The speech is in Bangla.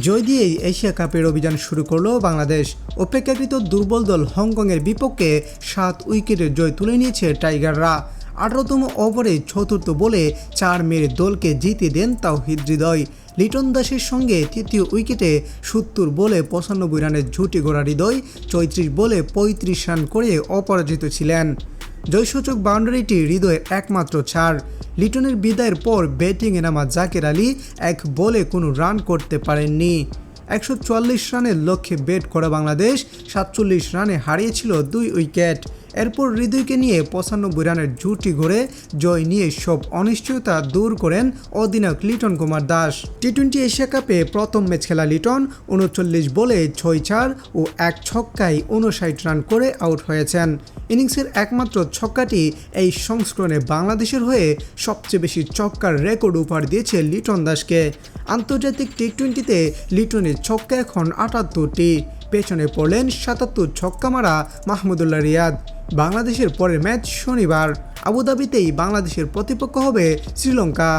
জয় দিয়েই এশিয়া কাপের অভিযান শুরু করল বাংলাদেশ। অপেক্ষাকৃত দুর্বল দল হংকংয়ের বিপক্ষে সাত উইকেটের জয় তুলে নিয়েছে টাইগাররা। আঠারোতম ওভারে চতুর্থ বলে চার মেরে দলকে জিতে দেন তাও হৃদয়। লিটন দাসের সঙ্গে তৃতীয় উইকেটে সত্তর বলে পঁচানব্বই রানের ঝুটি গোড়া হৃদয়, চৌত্রিশ বলে পঁয়ত্রিশ রান করে অপরাজিত ছিলেন। জয়সূচক বাউন্ডারিটি হৃদয়ের একমাত্র ছাড়। লিটনের বিদায়ের পর ব্যাটিংয়ে নামা জাকের আলী এক বলে কোনো রান করতে পারেননি। একশো চুয়াল্লিশ রানের লক্ষ্যে ব্যাট করা বাংলাদেশ সাতচল্লিশ রানে হারিয়েছিল দুই উইকেট। এরপর হৃদয়কে নিয়ে পঁচানব্বই রানের জুটি ঘুরে জয় নিয়ে সব অনিশ্চয়তা দূর করেন অধিনায়ক Liton Kumar Das. T twenty Asia কাপে প্রথম ম্যাচ খেলা লিটন উনচল্লিশ বলে ছয় চার ও এক ছক্কায় উনষাট রান করে আউট হয়েছেন। ইনিংসের একমাত্র ছক্কাটি এই সংস্করণে বাংলাদেশের হয়ে সবচেয়ে বেশি ছক্কার রেকর্ড উপহার দিয়েছে লিটন দাসকে। আন্তর্জাতিক টি টোয়েন্টিতে লিটনের ছক্কা এখন আটাত্তরটি। পেছনে পড়লেন সাতাত্তর ছক্কা মারা মাহমুদুল্লাহ রিয়াদ। বাংলাদেশের পরের ম্যাচ শনিবার। আবুধাবিতেই বাংলাদেশের প্রতিপক্ষ হবে শ্রীলঙ্কা।